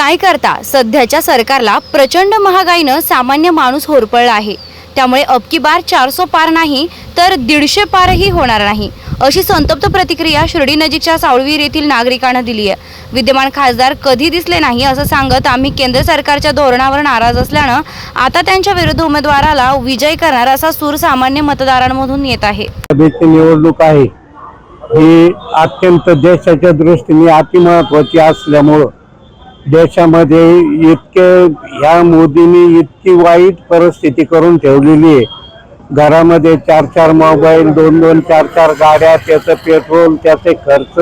काय करता? सध्याच्या सरकारला प्रचंड महागाईनं सामान्य माणूस होरपळला आहे. त्यामुळे अबकी बार चारसो पार नाही तर दीडशे पारही होणार नाही अशी संतप्त प्रतिक्रिया शिर्डी नजीकच्या सावळवीर येथील नागरिकांना दिली आहे. विद्यमान खासदार कधी दिसले नाही असं सांगत आम्ही केंद्र सरकारच्या धोरणावर नाराज असल्यानं आता त्यांच्या विरुद्ध उमेदवाराला विजय करणार असा सूर सामान्य मतदारांमधून येत आहे. निवडणूक आहे. ही अत्यंत देशाच्या दृष्टीने अतिमहत्वाची असल्यामुळं देशामध्ये इतके ह्या मोदींनी इतकी वाईट परिस्थिती करून ठेवलेली आहे. घरामध्ये चार चार मोबाईल दोन दोन चार चार गाड्या त्याचं पेट्रोल त्याचे खर्च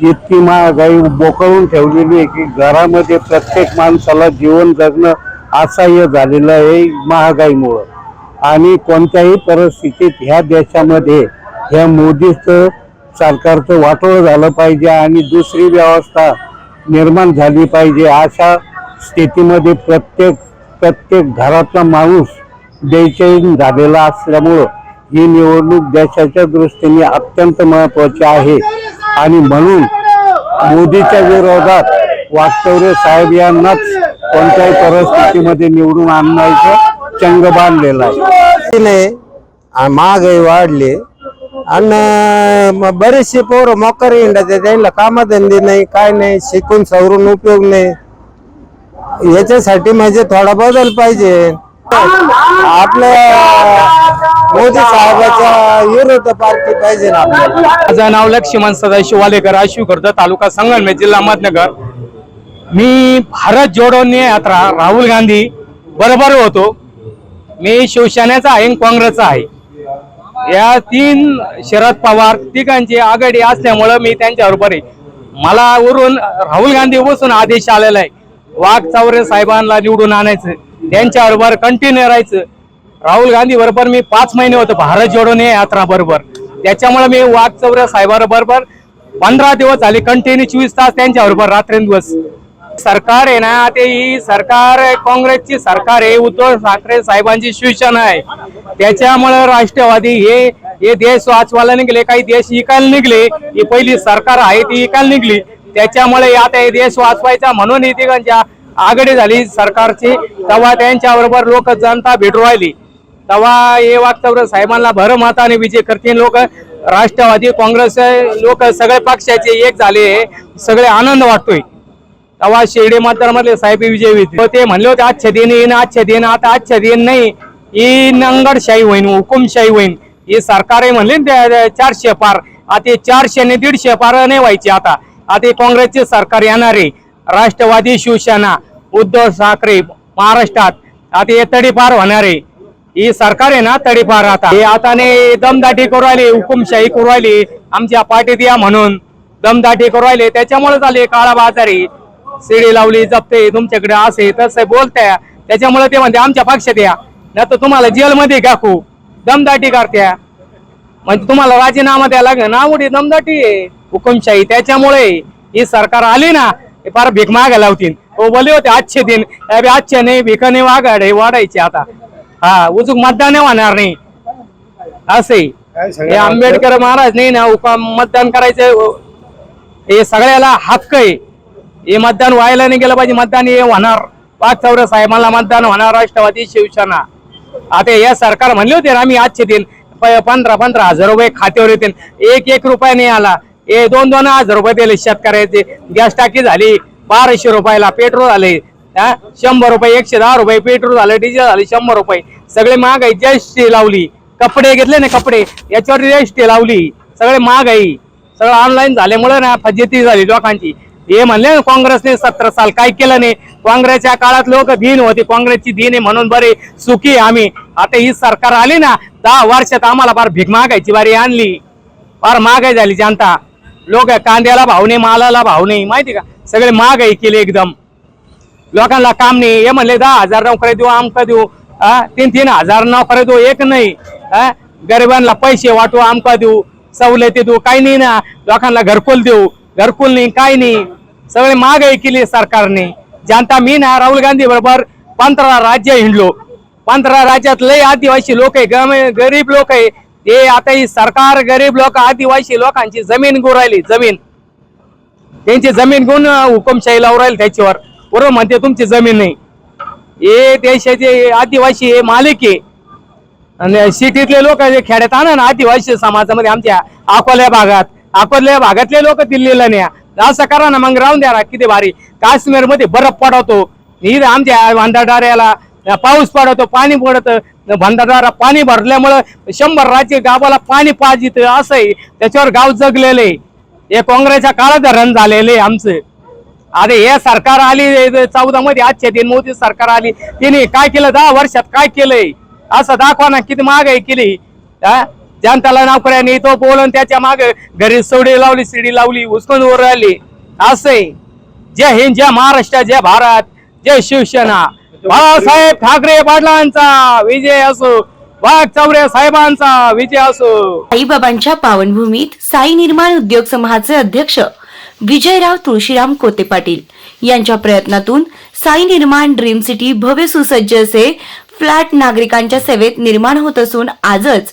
इतकी महागाई बोकळून ठेवलेली आहे की घरामध्ये प्रत्येक माणसाला जीवन जगणं असह्य झालेलं आहे महागाईमुळं. आणि कोणत्याही परिस्थितीत ह्या देशामध्ये ह्या मोदीचं सरकारचं वाटोळं झालं पाहिजे आणि दुसरी व्यवस्था निर्माण झाली पाहिजे अशा स्थितीमध्ये प्रत्येक प्रत्येक घरातला माणूस बेचैन झालेला असल्यामुळं ही निवडणूक देशाच्या दृष्टीने अत्यंत महत्वाची आहे. आणि म्हणून मोदीच्या विरोधात वास्तव्य साहेब यांनाच कोणत्याही परिस्थितीमध्ये निवडून आणण्याचं चंग बांधलेला आहे. महागाई वाढली. आणि बरेचसे पोरं मोकर हिंडाचे त्यांना कामधंदे नाही काय नाही शिकून सवरून उपयोग नाही याच्यासाठी म्हणजे थोडा बदल पाहिजे आपल्या मोदी साहेबाच्या विरोध पार्टी पाहिजे ना माझं नाव लक्ष्मण सदा शिवालेकर आशिव तालुका संगमनेर जिल्हा अहमदनगर मी भारत जोडोने यात्रा राहुल गांधी बरोबर होतो मी शिवसेनेचा आहे काँग्रेसचा आहे या तीन शरद पवार तिघांची आघाडी असल्यामुळं मी त्यांच्याबरोबर आहे मला वरून राहुल गांधी बसून आदेश आलेला आहे. वाघ चौरे साहेबांना निवडून आणायचं. त्यांच्याबरोबर कंटिन्यू राहायचं. राहुल गांधी बरोबर मी पाच महिने होतो भारत जोडून यात्रा बरोबर. त्याच्यामुळे मी वाघ चौऱ्या साहेबांबरोबर पंधरा दिवस झाले कंटिन्यू चोवीस तास त्यांच्याबरोबर रात्रंदिवस. सरकार आहे ना ते ही सरकार काँग्रेसची सरकार आहे उद्धव ठाकरे साहेबांची शिवसेना आहे. त्याच्यामुळे राष्ट्रवादी हे हे देश वाचवायला निघले काही देश इकायला निघले. ही पहिली सरकार आहे ती इकायला निघली. त्याच्यामुळे आता हे देश वाचवायचा म्हणून ही तिघांच्या आघाडी झाली सरकारची. तेव्हा त्यांच्याबरोबर लोक जनता भेटू राहिली. तेव्हा हे वागचौर साहेबांना भर मताने विजय करतील लोक. राष्ट्रवादी काँग्रेस लोक सगळे पक्षाचे एक झाले. सगळे आनंद वाटतोय. तेव्हा शिर्डी मतदारमधले साहेब विजय होते ते म्हणले होते आजच्या दिन येईन आजच्या दिन आता आजच्या दिन नाही. ही नंगडशाही होईन हुकुमशाही होईन. ही सरकार आहे म्हणले ना चारशे पार. आता चारशे आणि दीडशे पार नाही व्हायची आता. आता काँग्रेसचे सरकार येणार. आहे राष्ट्रवादी शिवसेना उद्धव ठाकरे महाराष्ट्रात. आता हे तडीपार होणार. आहे ही सरकार आहे ना तडीपार आता. हे आता नाही दमदाटी करू राहिली हुकुमशाही करू राहिली. आमच्या पाठीत या म्हणून. दमदाटी करू राहिले. त्याच्यामुळे झाले काळा बाजारी. शिडी लावली जपते तुमच्याकडे असे तसे बोलत्या त्याच्यामुळे ते म्हणते आमच्या पक्षात या. नाही तर तुम्हाला जेलमध्ये टाकू दमदाटी करत्या म्हणजे तुम्हाला राजीनामा द्यायला लागेल. ना मोठी दमदाटी आहे. हुकुमशाही. त्याच्यामुळे ही सरकार आली ना हे फार भीक मागायला लावतील. हो बोले होते आजचे दिन. अबे आजचे नाही भीक नाही वागाड हे वाढायचे आता. हा उजूक मतदान होणार नाही. असे. हे आंबेडकर महाराज नाही ना उका मतदान करायचं. हे सगळ्याला हक्क आहे. हे मतदान व्हायला नाही गेलं पाहिजे. मतदान हे होणार. पाच चौर साहेबांना मतदान होणार राष्ट्रवादी शिवसेना. आता या सरकार म्हणले होते ना आम्ही आजचे दिन प- पंधरा पंधरा हजार रुपये खात्यावर येतील. एक एक रुपया नाही आला. हे दोन दोन हजार रुपये दिले शेतकऱ्याचे. गॅस टाकी झाली बाराशे रुपयाला पेट्रोल आले. हा? शंभर रुपये एकशे दहा रुपये पेट्रोल झालं डिझेल झाले शंभर रुपये. सगळे महागाई जीएसटी लावली. कपडे घेतले ना कपडे याच्यावर जीएसटी लावली. सगळे महागाई. सगळं ऑनलाईन झाल्यामुळे ना फजेती झाली लोकांची. हे म्हणले ना काँग्रेसने सतरा साल काय केलं नाही? काँग्रेसच्या काळात लोक दिन होते काँग्रेसची दिन आहे म्हणून बरे सुखी आहे आम्ही. आता ही सरकार आली ना दहा वर्षात आम्हाला फार भीक मागायची बारी आणली. फार महागाई झाली जनता. लोक कांद्याला भाव नाही मालाला भाव नाही माहिती का? सगळे महागाई केली एकदम. लोकांना काम नाही. हे म्हणले दहा हजार नोकऱ्या देऊ आमक देऊ. हा? तीन तीन हजार नोकऱ्या देऊ एक नाही. हा? गरिबांना पैसे वाटू आमका देऊ. सवलती देऊ काही नाही ना. लोकांना घरकुल देऊ. घरकुल नाही काही नाही. सगळे महागाई केली सरकारने. जनता मी ना राहुल गांधी बरोबर पंधरा राज्य हिंडलो. पंधरा राज्यात लय आदिवासी लोक आहे गम- गरीब लोक आहे. हे आता ही सरकार गरीब लोक आदिवासी लोकांची जमीन गुरायली जमीन. त्यांची जमीन गुण हुकुमशाही लावून राहील त्याच्यावर. बरोबर म्हणते तुमची जमीन नाही. हे देशाचे आदिवासी हे मालिक आहे. आणि सिटीतले लोक जे खेड्यात आणा ना आदिवासी समाजामध्ये आमच्या अकोल्या भागात. अकोल्या भागातले लोक दिल्लीला न्या. असं करा ना मग राहून द्या किती भारी. काश्मीरमध्ये बर्फ पडवतो. ही आमच्या भांडारदाऱ्याला पाऊस पडवतो पाणी पडत. भांडारदारा पाणी भरल्यामुळं शंभर राज्य गावाला पाणी पाहिजे असं आहे. त्याच्यावर गाव जगलेलं आहे. हे काँग्रेसच्या काळात धरण झालेलं आहे आमचं. अरे हे सरकार आली चौदा मध्ये आजच्या दिन मोदी सरकार आली तिने काय केलं? दहा वर्षात काय केलंय? असं दाखवा ना किती महागाई केली. जनताला नोकऱ्या तो बोलून त्याच्या माग घरी सोडी लावली सिडी लावली उचकून वर राहिली. असे जय हिंद जय महाराष्ट्र जय भारत जय शिवसेना. बाळासाहेब ठाकरे पाटलांचा विजय असो वाघ चौरे साहेबांचा विजय असो. साईबाबांच्या पावनभूमीत साई निर्माण उद्योग समूहाचे अध्यक्ष विजयराव तुळशीराम कोते पाटील यांच्या प्रयत्नातून साई निर्माण ड्रीम सिटी भव्य सुसज्ज असे फ्लॅट नागरिकांच्या सेवेत निर्माण होत असून आजच